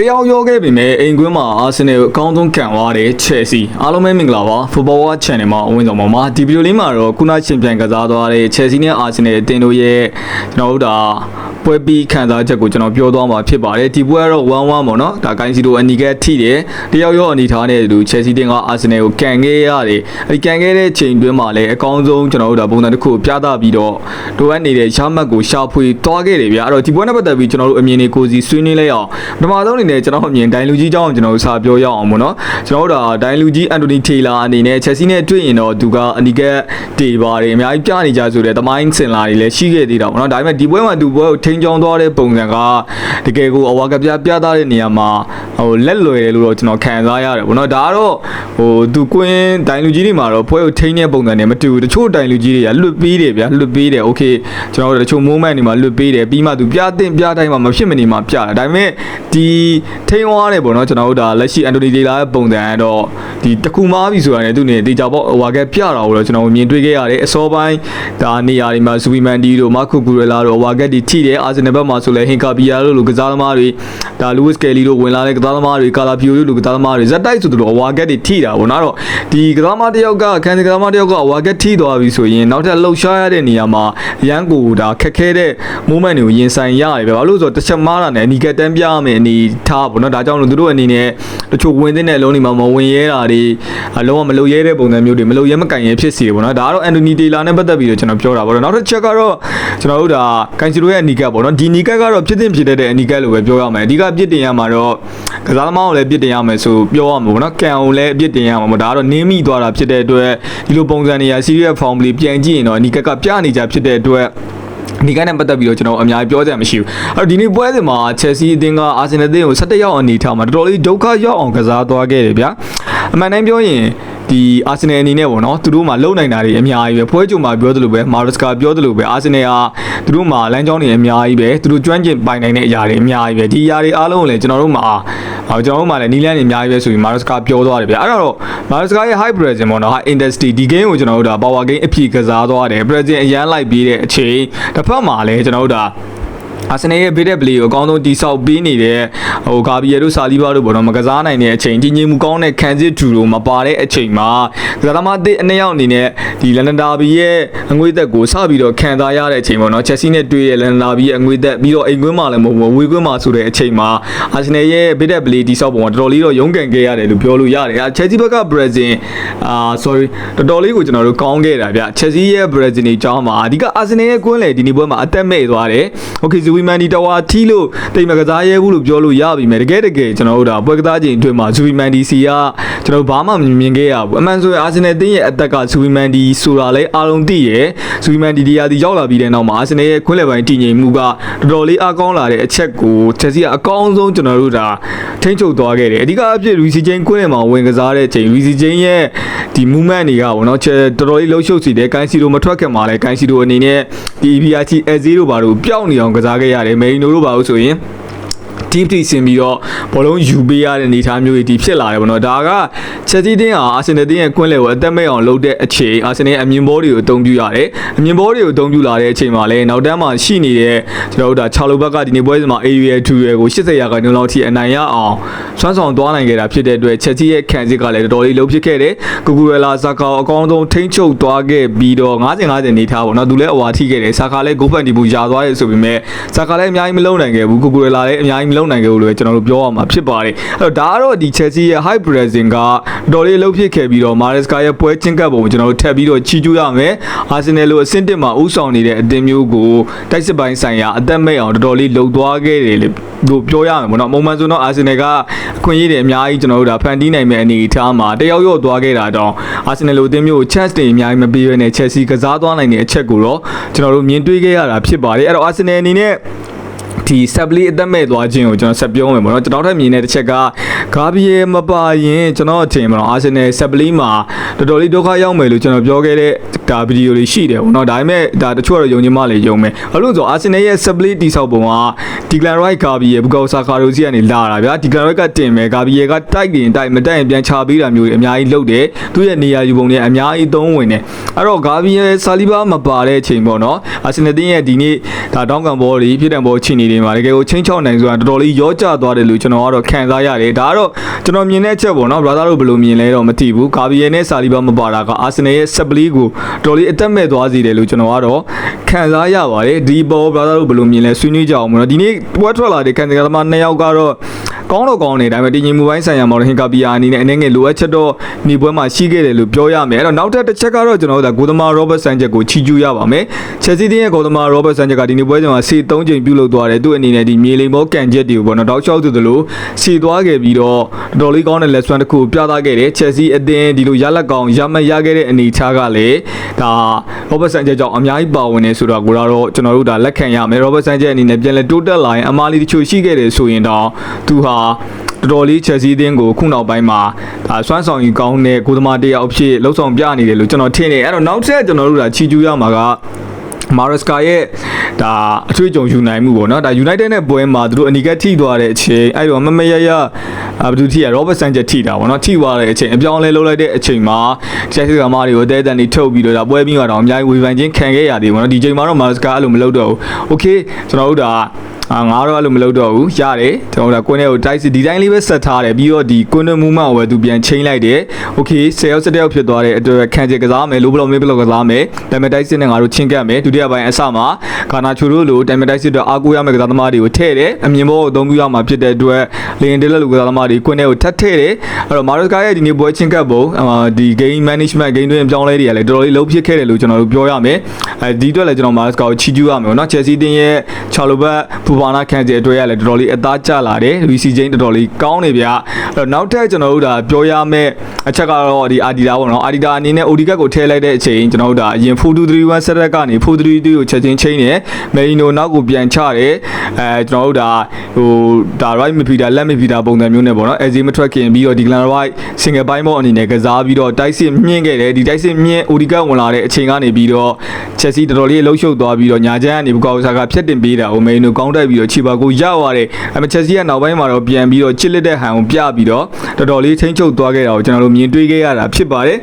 တယောက်ရောခဲ့ပေမဲ့အိမ်ကွင်းမှာအာဆင်နယ်ကိုအကောင်းဆုံးကန်သွားတယ်ချယ်ဆီအားလုံးပဲမင်္ဂလာပါ Football Watch Channel မှာအဝင်ဆောင်ပါမှာဒီဗီဒီယိုလေးမှာတော့ခုနချင်းပြန်ကစားသွားတဲ့ချယ်ဆီနဲ့အာဆင်နယ်အတင်းတို့ရဲ့ကျွန်တော်တို့ဒါ ပွဲပြီးခံစားချက်ကိုကျွန်တော်ပြောသွားမှာဖြစ်ပါတယ်ဒီပွဲကတော့1-1ပေါ့နော်ဒါကိုင်းစီတို့အနီကက်ထိတယ်တယောက်ရောအနေထားနဲ့လူချယ်ဆီတင်းကအာဆင်နယ်ကိုကန်ခဲ့ရတယ်အဲဒီကန်ခဲ့တဲ့ချိန်တွင်းမှာလည်းအကောင်းဆုံးကျွန်တော်တို့ဒါပုံစံတစ်ခုကိုပြသပြီးတော့တို့အပ်နေတဲ့ရမှတ်ကိုရှာဖွေသွားခဲ့တယ်ဗျာအဲ့တော့ဒီပွဲနဲ့ပတ်သက်ပြီးကျွန်တော်တို့အမြင်တွေကိုစီဆွေးနွေးလိုက်အောင်ပထမဆုံးအနေနဲ့ကျွန်တော်အမြင်ဒိုင်လူကြီးအကြောင်းကိုကျွန်တော်တို့စာပြောရအောင်ပေါ့နော်ကျွန်တော်တို့ဒါဒိုင်လူကြီးအန်တိုနီထေလာအနေနဲ့ချက်စီနဲ့တွေ့ရင်တော့သူကအနီကက်တေပါတယ်အများကြီးပြနေကြဆိုတဲ့သမိုင်းစင်လာတွေလည်းရှိခဲ့သေးတာပေါ့နော်ဒါပေမဲ့ဒီပွဲမှာသူပွဲကိုထိန်းချောင်းသွားတဲ့ပုံစံကတကယ်ကိုအဝါကပြပြသတဲ့နေရာမှာဟိုလက်လွယ်တယ်လို့တော့ကျွန်တော်ခံစားရတယ်ပေါ့နော်ဒါကတော့ဟိုသူကွင်းဒိုင်လူကြီးတွေမှာတော့ပွဲကိုထိန်းတဲ့ပုံစံနဲ့မတူဘူးတချို့ဒိုင်လူကြီးတွေကလွတ်ပေးတယ်ဗျာလွတ်ပေးတယ်โอเคကျွန်တော်တို့တချို့ moment တွေမှာလွတ်ပေးတယ်ပြီးမှသူပြတဲ့ပြတိုင်းမှာမဖြစ်မနေမှာပြတယ်ဒါပေမဲ့ဒီထိန်းသွားတယ်ပေါ့နော်ကျွန်တော်တို့ဒါလက်ရှိအန်တိုနီဒေလာရဲ့ပုံစံကတော့ဒီတကူမားပြီဆိုတာနဲ့သူနေတေချာပေါ့ဟိုဟာကပြတာကိုတော့ကျွန်တော်မြင်တွေ့ခဲ့ရတယ်အစောပိုင်းဒါနေရာတွေမှာဇူဘီမန်ဒီတို့မာကူဂူရလာတို့ဟိုဟာကဒီထိတယ် အာဆင်နယ်ဘက်မှာဆိုလဲဟင်ကာဘီယာတို့လိုကစားသမားတွေဒါလူးဝစ်ကယ်လီတို့ဝင်လာတဲ့ကစားသမားတွေကာလာပီယိုတို့လိုကစားသမားတွေဇက်တိုက်ဆိုသူတို့ဟိုဟာကဒီထိတာပေါ့နော်အဲ့တော့ဒီကစားသမားတစ်ယောက်ကခံဒီကစားသမားတစ်ယောက်ကဟိုဟာကထိသွားပြီဆိုရင်နောက်ထပ်လှုပ်ရှားရတဲ့နေရာမှာရန်ကိုဒါခက်ခဲတဲ့ moment တွေကိုရင်ဆိုင်ရတယ်ပဲဘာလို့လဲဆိုတော့တစ်ချက်မားတာနဲ့အနီကတန်းပြရမယ်အနေထားပေါ့နော်ဒါကြောင့်လို့သူတို့အနေနဲ့တချို့ဝင်တဲ့လုံးတွေမှာမဝင်ရဲတာတွေအလုံးဝမလုံရဲတဲ့ပုံစံမျိုးတွေမလုံရဲမကန်ရဲဖြစ်စီတယ်ပေါ့နော်ဒါကတော့အန်တိုနီတေလာနဲ့ပတ်သက်ပြီးတော့ကျွန်တော်ပြောတာပေါ့နော်နောက်တစ်ချက်ကတော့ကျွန်တော်တို့ဒါကန်စီရိုရဲ့အနီကပေါ့နော်ဒီနီကကတော့ဖြစ်တင်ဖြစ်တဲ့အနီကလို့ပဲပြောရမယ်အဓိကပြစ်တင်ရမှာတော့ကစားသမားကိုလည်းပြစ်တင်ရမယ်ဆိုပြောရမှာပေါ့နော်ကန်ကိုလည်းပြစ်တင်ရမှာပေါ့ဒါကတော့နင်းမိသွားတာဖြစ်တဲ့အတွက်ဒီလိုပုံစံနေရာ serious form လေးပြန်ကြည့်ရင်တော့အနီကကပြနေကြဖြစ်တဲ့အတွက်ဒီကနေ့ပတ်သက်ပြီးတော့ကျွန်တော်အများကြီးပြောကြမှာမရှိဘူးအဲ့တော့ဒီနေ့ပွဲစဉ်မှာ Chelsea အသင်းက Arsenal အသင်းကို17ရောက်အနေထားမှာတော်တော်လေးဒုက္ခရောက်အောင်ကစားသွားခဲ့တယ်ဗျာအမှန်တမ်းပြောရင် ဒီအာဆင်နယ်အနေနဲ့ပေါ့နော်သူတို့မှလုံနိုင်တာတွေအများကြီးပဲပွဲကြုံမှာပြောသလိုပဲမာရစကာပြောသလိုပဲအာဆင်နယ်ကသူတို့မှလမ်းကြောင်းတွေအများကြီးပဲသူတို့ကျွမ်းကျင်ပိုင်နိုင်တဲ့အရာတွေအများကြီးပဲဒီအရာတွေအားလုံးကိုလည်းကျွန်တော်တို့မှဟောကျွန်တော်တို့မှလည်းနီးလန်းတွေအများကြီးပဲဆိုပြီးမာရစကာပြောသွားတယ်ဗျအဲ့ဒါတော့မာရစကာရဲ့ high presence ပေါ့နော် high intensity ဒီ game ကိုကျွန်တော်တို့ဒါ power game အဖြစ်ကစားသွားတယ် presence အရန်လိုက်ပြီးတဲ့အချိန်တစ်ဖက်မှာလည်းကျွန်တော်တို့ဒါ အာဆနယ်ရဲ့ဘေးတဲ့ပလေကိုအကောင်းဆုံးတိဆောက်ပေးနေတဲ့ဟိုဂါဘီယယ်တို့ဆာလီဘာတို့ဘောတော့မကစားနိုင်တဲ့အချိန်ကြီးကြီးမှုကောင်းတဲ့ခံစစ်ထူတို့မပါတဲ့အချိန်မှာကစားသမားတစ်အနှစ်ယောက်အနေနဲ့ဒီလန်ဒန်ဒါဘီရဲ့အငွေသက်ကိုစပြီးတော့ခံစားရတဲ့အချိန်ပေါ့နော်ချက်စီနဲ့တွေ့ရလန်ဒန်ဒါဘီရဲ့အငွေသက်ပြီးတော့အိမ်ကွင်းမှာလည်းမဟုတ်ဘူးဝေကွင်းမှာဆိုတဲ့အချိန်မှာအာဆနယ်ရဲ့ဘေးတဲ့ပလေတိဆောက်ပုံကတော်တော်လေးတော့ရုန်းကန်ခဲ့ရတယ်လို့ပြောလို့ရတယ်။ချက်စီဘက်ကဘရာဇင်အာ sorry တော်တော်လေးကိုကျွန်တော်တို့ကောင်းခဲ့တာဗျ။ချက်စီရဲ့ဘရာဇင်နေကြောင်းမှာအဓိကအာဆနယ်ရဲ့ကွင်းလေဒီနေ့ပွဲမှာအသက်မဲ့သွားတယ်။ Okay ဇူဇူဝီမန်ဒီတဝါထီလို့တိတ်မကစားရဲဘူးလို့ပြောလို့ရပြီမယ်တကယ်တကယ်ကျွန်တော်တို့ဒါပွဲကစားချိန်အတွင်းမှာဇူဝီမန်ဒီစီကကျွန်တော်ဘာမှမမြင်ခဲ့ရဘူးအမှန်ဆိုရင်အာဆင်နယ်တင်းရဲ့အသက်ကဇူဝီမန်ဒီဆိုတာလဲအားလုံးသိရဇူဝီမန်ဒီဒီယာဒီရောက်လာပြီးတဲ့နောက်မှာအာဆင်နယ်ရဲ့ခွင့်လယ်ပိုင်းတည်ငြိမ်မှုကတော်တော်လေးအားကောင်းလာတဲ့အချက်ကိုချက်စီကအကောင်းဆုံးကျွန်တော်တို့ဒါထိန်းချုပ်သွားခဲ့တယ်အဓိကအဖြစ်ရီစီချင်းခွင့်လယ်မှာဝင်ကစားတဲ့ချိန်ရီစီချင်းရဲ့ဒီ movement တွေကပေါ့နော်ချက်တော်တော်လေးလှုပ်ရှုပ်စီတယ်ကိုင်းစီလိုမထွက်ခင်မှာလဲကိုင်းစီလိုအနေနဲ့ဒီ EPRT A0 ဘာလို့ပျောက်နေအောင်ကစားခဲ့ရတယ်မယ်ရီနိုတို့ဘာလို့ဆိုရင် team တီဆင်ပြီးတော့ဘောလုံးယူပေးရတဲ့အနေအထားမျိုးတွေဒီဖြစ်လာတယ်ပေါ့နော်ဒါကချက်စီတင်းဟာအာဆင်နယ်တင်းရဲ့ကွင်းလေကိုအသက်မဲ့အောင်လုပ်တဲ့အချိန်အာဆင်နယ်အမြင်ဘောတွေကိုအသုံးပြုရတယ်အမြင်ဘောတွေကိုအသုံးပြုလာတဲ့အချိန်မှာလည်းနောက်တန်းမှာရှိနေတဲ့ကျွန်တော်တို့ဒါချာလိုဘက်ကဒီနေ့ပွဲစဉ်မှာ area 2ရဲ့ကို80ရာခိုင်နှုန်းလောက်ထိအနိုင်ရအောင်ဆွမ်းဆောင်သွားနိုင်ခဲ့တာဖြစ်တဲ့အတွက်ချက်စီရဲ့ခံစစ်ကလည်းတော်တော်လေးလုံးဖြစ်ခဲ့တယ်ကူကူရလာဇာကာအကောင်းဆုံးထိန်းချုပ်သွားခဲ့ပြီးတော့90 50နေထားပေါ့နော်သူလည်းအဝါထိခဲ့တယ်ဇာကာလည်းဂိုးဖန်တီမှုယာသွားရဲဆိုပေမဲ့ဇာကာလည်းအများကြီးမလုံနိုင်ခဲ့ဘူးကူကူရလာလည်းအများကြီးမလုံနိုင်ခဲ့ဘူးလို့ကျွန်တော်တို့ပြောရမှာဖြစ်ပါတယ်အဲ့တော့ဒါကတော့ဒီ Chelsea ရဲ့ high pressing ကတော်လေးလှုပ်ဖြစ်ခဲ့ပြီးတော့ Maresca ရဲ့ပွဲချင်းကပ်ပုံကိုကျွန်တော်တို့ထပ်ပြီးတော့ချီးကျူးရမယ် Arsenal လိုအဆင့်တစ်မှာဥဆောင်နေတဲ့အသင်းမျိုးကိုတိုက်စစ်ပိုင်းဆိုင်ရာအသက်မဲ့အောင်တော်တော်လေးလှုပ်သွားခဲ့တယ်လို့ပြောရမှာပေါ့နော်။ပုံမှန်ဆိုတော့ Arsenal ကအခွင့်အရေးတွေအများကြီးကျွန်တော်တို့ဒါဖန်တီးနိုင်မဲ့အနေအထားမှာတယောက်ယော့သွားခဲ့တာတော့ Arsenal လိုအသင်းမျိုးကို chance တွေအများကြီးမပေးဘဲနဲ့ Chelsea ကစားသွားနိုင်တဲ့အချက်ကိုတော့ကျွန်တော်တို့မြင်တွေ့ခဲ့ရတာဖြစ်ပါတယ်။အဲ့တော့ Arsenal အနေနဲ့ ဒီဆက်ပလီအသက်မဲ့သွားခြင်းကိုကျွန်တော်ဆက်ပြောမယ်ပေါ့နော်ကျွန်တော်ထပ်မြင်တဲ့တစ်ချက်ကဂါဘီယယ်မပါရင်ကျွန်တော်အထင်ပါတော့အာဆင်နယ်ဆက်ပလီမှာတော်တော်လေးဒုက္ခရောက်မယ်လို့ကျွန်တော်ပြောခဲ့တဲ့ ဒါဗီဒီယိုလေးရှိတယ်ပေါ့နော်ဒါပေမဲ့ဒါတချို့ကတော့ယုံကြည်မှလည်းယုံမယ်ဘာလို့လဲဆိုတော့အာဆင်နယ်ရဲ့ဆက်ပလီတိဆောက်ပုံကဒီဂလန်ရိုက်ဂါဘီယယ်ဘူကောဆာကာရိုစီကနေလာတာဗျာဒီဂလန်ရိုက်ကတင်မယ်ဂါဘီယယ်ကတိုက်ရင်တိုက်မတိုက်ရင်ပြန်ချပေးတာမျိုးတွေအများကြီးလုပ်တယ်သူ့ရဲ့နေရာယူပုံတွေအများကြီးသုံးဝင်တယ်အဲ့တော့ဂါဘီယယ်ဆာလီဘာမပါတဲ့အချိန်ပေါ့နော်အာဆင်နယ်တင်းရဲ့ဒီနေ့ဒါတောင်းကန်ဘောတွေဖြစ်တဲ့ဘောချီနေတွေမှာတကယ်ကိုချင်းချောက်နိုင်ဆိုတာတော်တော်လေးရောကျသွားတယ်လို့ကျွန်တော်ကတော့ခံစားရတယ်ဒါကတော့ကျွန်တော်မြင်တဲ့အချက်ပေါ့နော် brother တို့ဘယ်လိုမြင်လဲတော့မသိဘူးကာဗီယယ်နဲ့ဆာလီဘာမပါတာကအာဆင်နယ်ရဲ့ဆက်ပလီကိုတော်တော်လေးအသက်မဲ့သွားစေတယ်လို့ကျွန်တော်ကတော့ခံစားရပါတယ်ဒီပေါ် brother တို့ဘယ်လိုမြင်လဲဆွေးနွေးကြအောင်မလို့ဒီနေ့ပွဲထွက်လာတဲ့ခံစားသမားနှစ်ယောက်ကတော့ ကောင်းတော့ကောင်းနေဒါပေမဲ့တင်ကြီးမူပိုင်းဆိုင်ရာမော်ဒဟင်ကာပီယာအနေနဲ့အနေငယ်လိုအပ်ချက်တော့နေပွဲမှာရှိခဲ့တယ်လို့ပြောရမယ်အဲ့တော့နောက်ထပ်တစ်ချက်ကတော့ကျွန်တော်တို့ကဂိုသမာရောဘတ်ဆန်ချက်ကိုချီကျူးရပါမယ်ချက်စီတင်းရဲ့ဂိုသမာရောဘတ်ဆန်ချက်ကဒီနေ့ပွဲစဉ်မှာစီ3ချိန်ပြုတ်လုပ်သွားတယ်သူ့အနေနဲ့ဒီမြေလိမ်မောကန်ချက်တွေကိုပေါ့နော်တောက်လျှောက်သူသလိုစီသွားခဲ့ပြီးတော့တော်တော်လေးကောင်းတဲ့လက်ဆွမ်းတစ်ခုပြသခဲ့တယ်ချက်စီအသင်းဒီလိုရလက်ကောင်ရမရခဲ့တဲ့အနေအထားကလည်းဒါရောဘတ်ဆန်ချက်ကြောင့်အများကြီးပါဝင်နေဆိုတော့ကိုတော့ကျွန်တော်တို့ဒါလက်ခံရမယ်ရောဘတ်ဆန်ချက်အနေနဲ့ပြန်လဲတိုးတက်လာရင်အမားလေးတချို့ရှိခဲ့တယ်ဆိုရင်တော့သူဟာတော်တော်လေးချက်စီးသင်းကိုခုနောက်ပိုင်းမှာဒါစွမ်းဆောင်ယူကောင်းတဲ့ကိုသမားတယောက်အဖြစ်လှုပ်ဆောင်ပြနေတယ်လို့ကျွန်တော်ထင်တယ်အဲ့တော့နောက်ထပ်ကျွန်တော်တို့ဒါချီကျူးရမှာကမာရစကာရဲ့ဒါအထွေးကြုံယူနိုင်မှုပေါ့နော်ဒါ United နဲ့ပွဲမှာသူတို့အနီကထိသွားတဲ့အချိန်အဲ့တော့မမရရဘယ်သူထိရ Robert Sanchez ထိတာပေါ့နော်ထိသွားတဲ့အချိန်အပြောင်းလဲလုပ်လိုက်တဲ့အချိန်မှာချက်စီကမားတွေကိုတဲတန်တွေထုတ်ပြီးတော့ဒါပွဲပြီးတော့အများကြီးဝေဖန်ခြင်းခံခဲ့ရသေးပေါ့နော်ဒီချိန်မှာတော့မာရစကာအဲ့လိုမလုပ်တော့ဘူး Okay ကျွန်တော်တို့ဒါ အာငါတော့အဲ့လိုမလုပ်တော့ဘူးရတယ်ကျွန်တော်တို့ကကွင်းထဲကိုတိုက်စီဒီတိုင်းလေးပဲဆက်ထားတယ်ပြီးတော့ဒီကွင်းတွင်းမူမကိုပဲသူပြန်ချိန်လိုက်တယ်โอเค10ရောက်17ရောက်ဖြစ်သွားတဲ့အတွက်ခံချေကစားမယ်လိုဘလော့မေးဘလော့ကစားမယ်ဒါပေမဲ့တိုက်စစ်နဲ့ငါတို့ချင်းကပ်မယ်ဒုတိယပိုင်းအစမှာဂါနာချူတို့လိုဒါပေမဲ့တိုက်စစ်အတွက်အားကိုးရမယ့်ကစားသမားတွေကိုထည့်တယ်အမြင်ဘောကိုအသုံးပြုရမှာဖြစ်တဲ့အတွက်လင်တယ်လက်လူကစားသမားတွေကွင်းထဲကိုထပ်ထည့်တယ်အဲ့တော့မာရိုကာရဲ့ဒီနေ့ပွဲချင်းကပ်ပုံအာဒီ game management game တွင်းအပြောင်းလဲတွေကလည်းတော်တော်လေးလုံးဖြစ်ခဲ့တယ်လို့ကျွန်တော်တို့ပြောရမယ်အဲဒီအတွက်လည်းကျွန်တော်မာရိုကာကိုချီးကျူးရမယ်ပေါ့နော်ချယ်ဆီတင်းရဲ့ချာလို ဘတ်ပူပါနာခံချေအတွက်ရလည်းတော်တော်လေးအသားကျလာတယ်ရီစီချင်းတော်တော်လေးကောင်းနေဗျအဲ့တော့နောက်ထပ်ကျွန်တော်တို့ဒါပြောရမယ့်အချက်ကတော့ဒီအာဒီတာပေါ့နော်အာဒီတာအနေနဲ့အိုဒီကတ်ကိုထည့်လိုက်တဲ့အချိန်ကျွန်တော်တို့ဒါအရင်4231ဆက်ရက်ကနေ4332ကိုချက်ချင်းချင်းတယ်မေရီနိုနောက်ကိုပြန်ချတယ်အဲကျွန်တော်တို့ဒါဟိုဒါ right midfielder left midfielder ပုံစံမျိုးနဲ့ပေါ့နော်အဲဇီမထွက်ခင်ပြီးတော့ဒီ Glen Right single ပိုင်းပေါ့အနေနဲ့ကစားပြီးတော့တိုက်စစ်မြင့်ခဲ့တယ်ဒီတိုက်စစ်မြင့်အိုဒီကတ်ဝင်လာတဲ့အချိန်ကနေပြီးတော့ချက်စီတော်တော်လေးလှုပ်ရှုပ်သွားပြီးတော့ညာချမ်းကနေဘူကာဆာကဖြတ်တင်ပေးတာဟိုမေရီနိုကောင်းတိုက်ပြီးတော့ချီပါကိုရသွားတယ်အဲချက်စီကနောက်ပိုင်းမှာတော့ပြန်ပြီးတော့ချစ်လက်တဲ့ဟန်ကိုပြပြီးတော့တော်တော်လေးချင်းချုပ်သွားခဲ့တာကိုကျွန်တော်တို့မြင်တွေ့ခဲ့ရတာဖြစ်ပါတယ်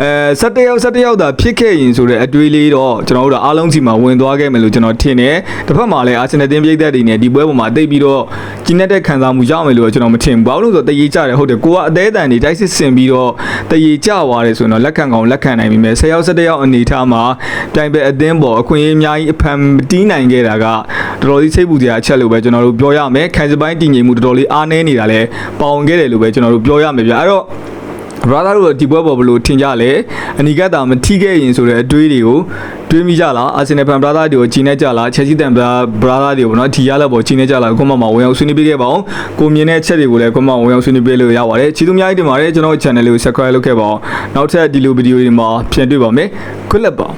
အဲ17ရောက်17ရောက်သာဖြစ်ခဲ့ရင်ဆိုတဲ့အတွေးလေးတော့ကျွန်တော်တို့အားလုံးစီမှာဝင်သွားခဲ့မယ်လို့ကျွန်တော်ထင်တယ်တစ်ဖက်မှာလည်းအာဆင်နယ်တင်းပြိသက်တွေနဲ့ဒီပွဲပေါ်မှာတိတ်ပြီးတော့ကျင်းတဲ့ခံစားမှုရမယ်လို့ကျွန်တော်မထင်ဘူးဘာလို့လဲဆိုတော့တရေကြတယ်ဟုတ်တယ်ကိုကအသေးအတန်တွေတိုက်စစ်ဆင်ပြီးတော့တရေကြသွားတယ်ဆိုရင်တော့လက်ခံကောင်လက်ခံနိုင်ပြီမယ်10ရောက်17ရောက်အနေထားမှာပြိုင်ပဲအသင်းပေါ်အခွင့်အရေးအများကြီးအဖန်မတီးနိုင်ခဲ့တာကတော်တော်လေးစိတ်ပူစရာအချက်လို့ပဲကျွန်တော်တို့ပြောရမယ်ခံစပိုင်းတည်ငြိမ်မှုတော်တော်လေးအားနည်းနေတာလဲပေါင်ခဲ့တယ်လို့ပဲကျွန်တော်တို့ပြောရမယ်ဗျအဲ့တော့ brother တို့ဒီပွဲပေါ်ဘလို့ထင်ကြလဲအနီကတာမထိခဲ့ရင်ဆိုတဲ့အတွေးတွေကိုတွေးမိကြလားအာဆင်နယ်ဖန် brother တွေကိုကြီးနေကြလားချက်စီတန် brother တွေပေါ့နော်ဒီရလက်ပေါ်ကြီးနေကြလားကိုမမဝင်အောင်ဆွေးနွေးပေးခဲ့ပါအောင်ကိုမြင်တဲ့အချက်တွေကိုလည်းကိုမဝင်အောင်ဆွေးနွေးပေးလို့ရပါတယ်ချီသူအများကြီးတင်ပါတယ်ကျွန်တော် channel လေးကို subscribe လုပ်ခဲ့ပါအောင်နောက်ထပ်ဒီလိုဗီဒီယိုတွေမှာပြန်တွေ့ပါမယ် good luck ပါ